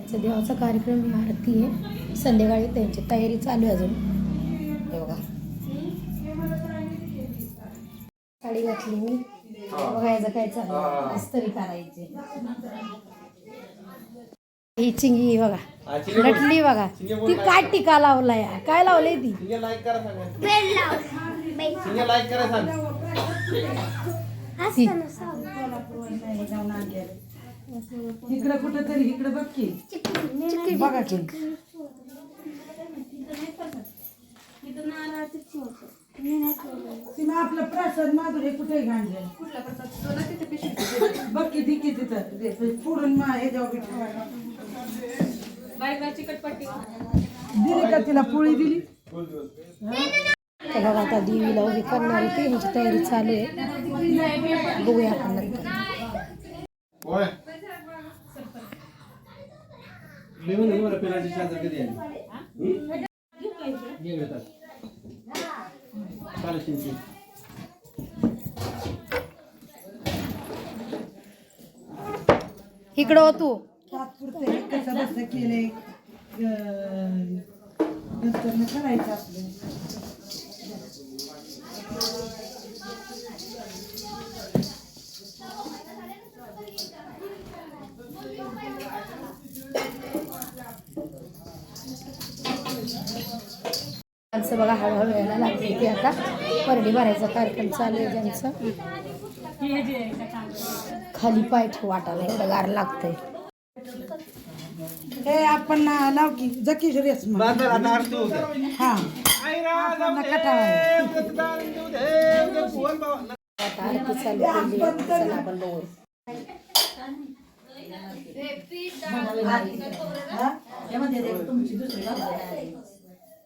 त्यांचा देवाचा कार्यक्रम ही आरती आहे. संध्याकाळी त्यांची तयारी चालू आहे अजून. हे बघा. साडी घातली मी. बघा याचं काय चाललं इस्त्री करायची. ही चिंगी बघा. नटली बघा. ती काय टिका लावलाय काय लावलंय ती? लाईक इकडं कुठं तरी इकडं बघ की. बघा की. तिनं आपलं प्रसाद माधुरी कुठे घाणले बघ की दिकी तिथं. ते पुढून मा बी ठेवायला. दिली का तिला पोळी दिली? तर बघा आता देवीला उभी करणार त्यांची तयारी चालू आहे. बघूया आपण. नंतर मी म्हणतो तुम्हाला पिलाची चादर कधी आली चालेल शिंपी इकडं हो तू. तात्पुरते कसं बसं नंतर करायचं आपलं. माणसं बघा हळूहळू यायला लागली की आता परडी भरायचा कार्यक्रम चालू आहे त्यांचा खाली पाय वाटायला एवढं गार लागतंय. हे आपण ना लाव की जकीश रेस आता आरती हा. आपण कटाळा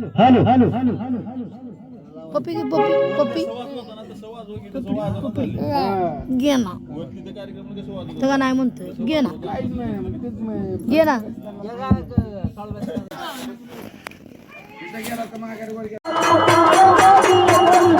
झोपला पप्पी घे, पप्पी पप्पी. घे ना. तर नाही म्हणतोय. घे ना. घे ना. Manda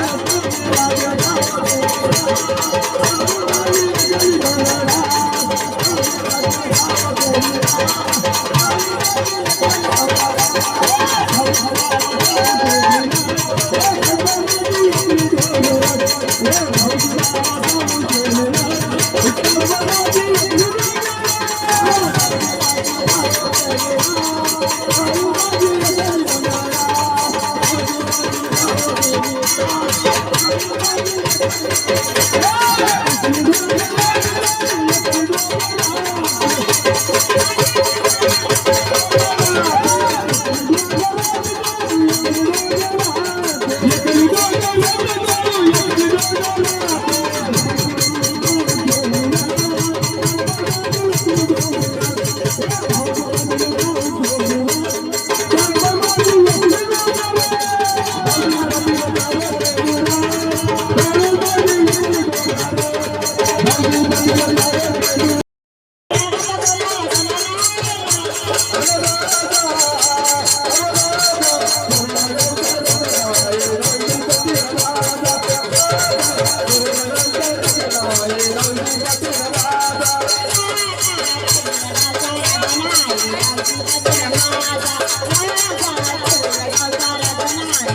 Thank you.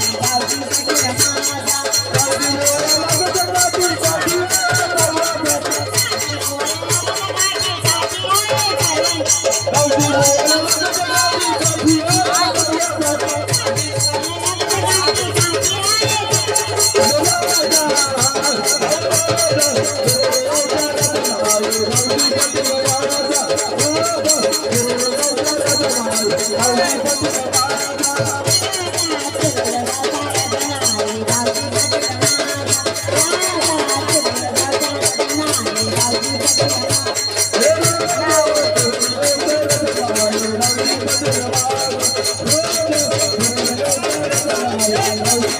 I'm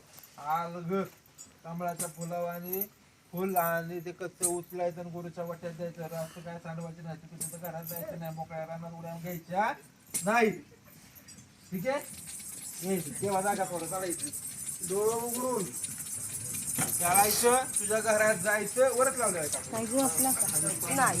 दोन पायावर आलं घर कमळाच्या आणि फुल आणि ते कच्चं उचलायचं आणि गुरुच्या वाट्यात जायचं रास्त काय सांडवायचं नाही तिथे तिथं घरात जायचं नाही मोकळ्या रानात उड्या घ्यायच्या नाही. ठीक आहे? यायचं तेव्हा जागा थोडं चालायचं डोळं उघडून. चालायचं तुझ्या घरात जायचं वरच लावलं नाही.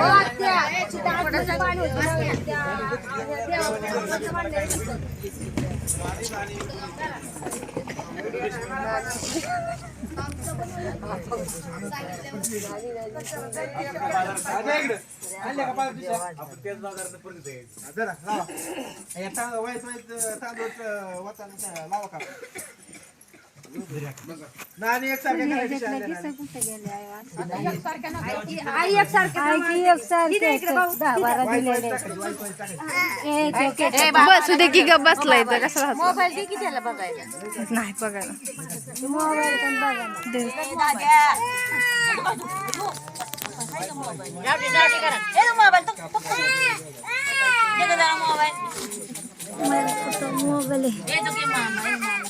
नाणी एकसारख्या लावा का? नाणी. बस उद्या की गप बसलाय तर कसं मोबाईल दे की त्याला बघायला. नाही बघायला एक. एक हा. हे राशीला हात लावायचा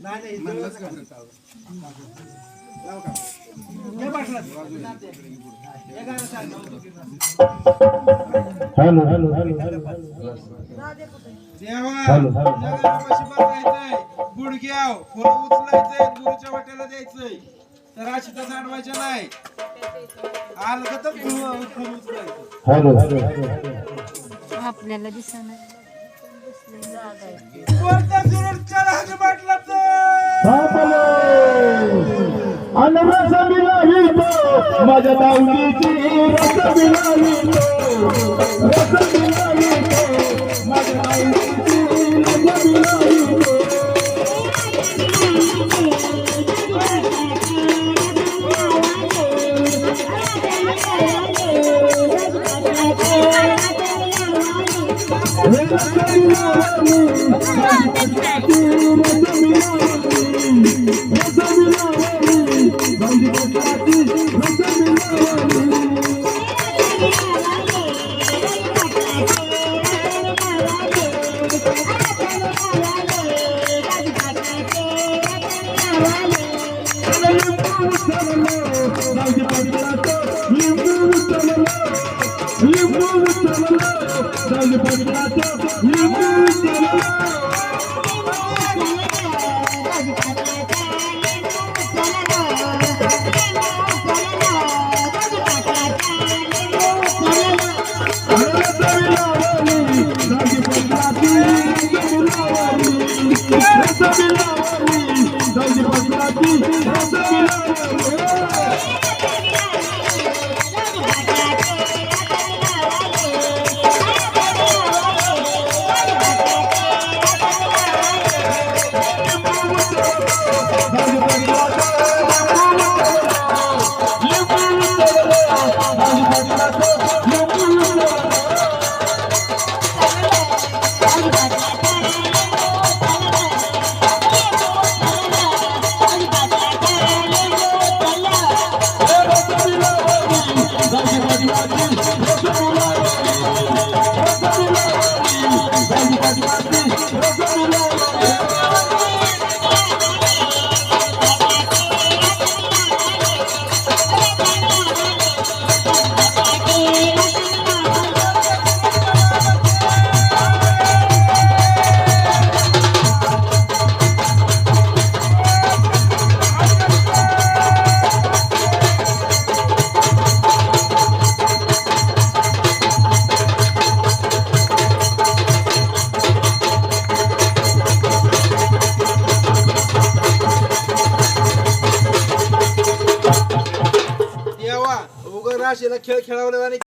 नाही? हे. हे. देवा जगापाशी बसायचंय गुडघ्याव फुलं उचलायचंय गुरुच्या वाट्याला द्यायचंय. तर अशी तर अडवायच्या नाही. आलं का तर फुलं फुलं उचलायचं. आपल्याला दिसणार कोणत्या सुरतच्या राहते बाटला तर? माझ्या दावणीची रस मिळाली रस मिळाली माझ्या दावणीची रस मिळाली देवा उग ખેલ ખેલાવવાની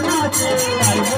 I'm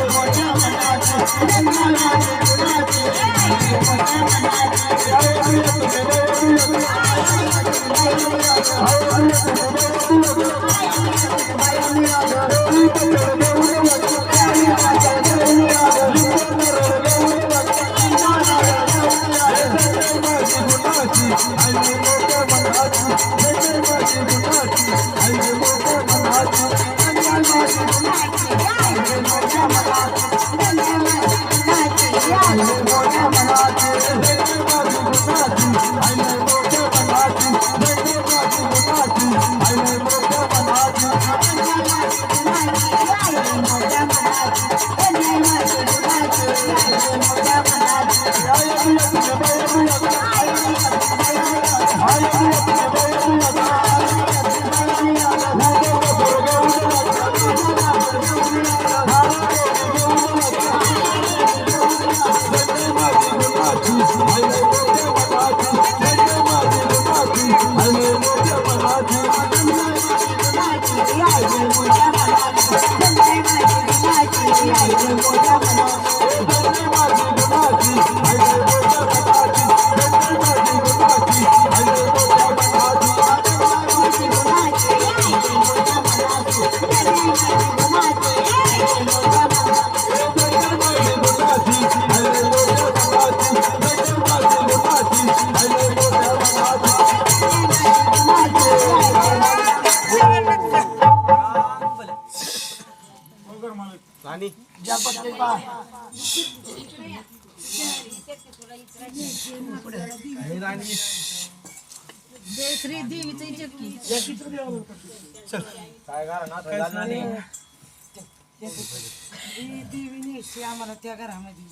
ही देवी न्यायची आम्हाला त्या घरामध्ये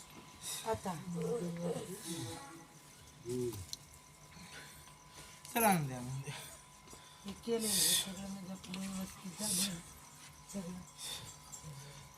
आता चला आणून द्या मग. हे सगळं म्हणजे आपलं व्यवस्थित झालं सगळं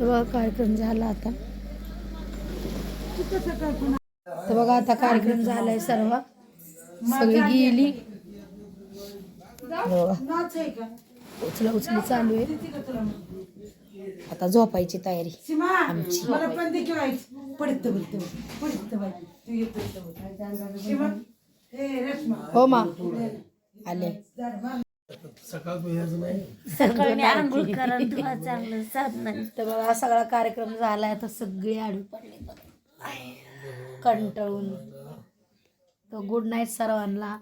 बघा कार्यक्रम झाला आता. तर बघा आता कार्यक्रम झालाय सर्व. सगळी गेली. उचला उचली चालू आहे. आता झोपायची तयारी हे रेश्मा हो मा. आले. सकाळी आंघोळ करा धुवा चांगलं साधन. तर बघा हा सगळा कार्यक्रम झालाय आता सगळे आडू पडले बघा. कंटाळून. तर गुड नाईट सर्वांना.